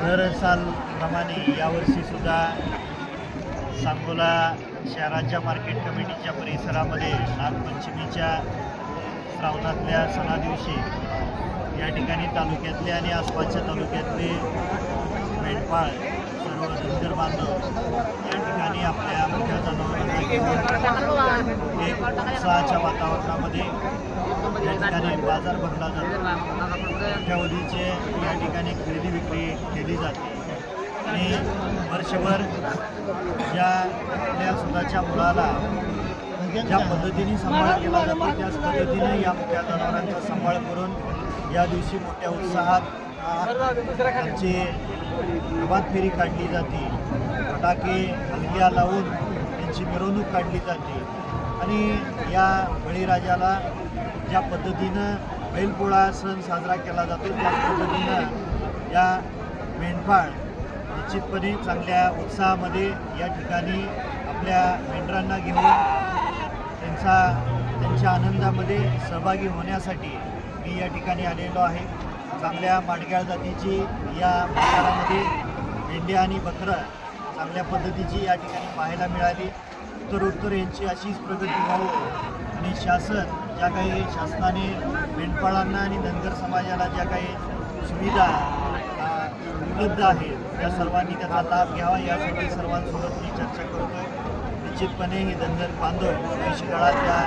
दर सालप्रमाणे यावर्षी सुद्धा सांगोला शहराच्या मार्केट कमिटीच्या परिसरामध्ये नागपंचमीच्या श्रावणातल्या सणा दिवशी या ठिकाणी तालुक्यातले आणि आसपासच्या तालुक्यातले मेंढपाळ सर्व धनगर बांधव या ठिकाणी आपल्या मोठ्या जनावरांना घेऊन एक उत्साहाच्या वातावरणामध्ये या ठिकाणी बाजार भरला जातो. मोठ्यावधीचे या ठिकाणी खरेदी आणि वर्षभर ज्या आपल्या स्वतःच्या मुलाला ज्या पद्धतीने सांभाळ केला जातो त्याच पद्धतीने या मोठ्या जनावरांचा सांभाळ करून या दिवशी मोठ्या उत्साहात त्यांची प्रभात फेरी काढली जाते. फटाके हलग्या लावून त्यांची मिरवणूक काढली जाते. आणि या बळीराजाला ज्या पद्धतीनं बैलपोळा सण साजरा केला जातो त्याच पद्धतीनं या मेंढपाळ निश्चितपणे चांगल्या उत्साहामध्ये या ठिकाणी आपल्या मेंढरांना घेऊन त्यांचा त्यांच्या आनंदामध्ये सहभागी होण्यासाठी मी या ठिकाणी आलेलो आहे. चांगल्या माडग्याळ जातीची या बाजारामध्ये मेंढ्या आणि बकरं चांगल्या पद्धतीची या ठिकाणी पाहायला मिळाली. उत्तरोत्तर यांची अशीच प्रगती व्हावं आणि शासन ज्या काही शासनाने मेंढपाळांना आणि धनगर समाजाला ज्या काही सुविधा उपलब्ध आहे. त्या सर्वांनी त्याचा लाभ घ्यावा. यासाठी सर्वांसोबत मी चर्चा करतो निश्चितपणे हे धनगर बांधव भविष्यकाळात त्या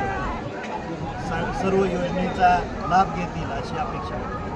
स- सर्व योजनेचा लाभ घेतील अशी अपेक्षा आहे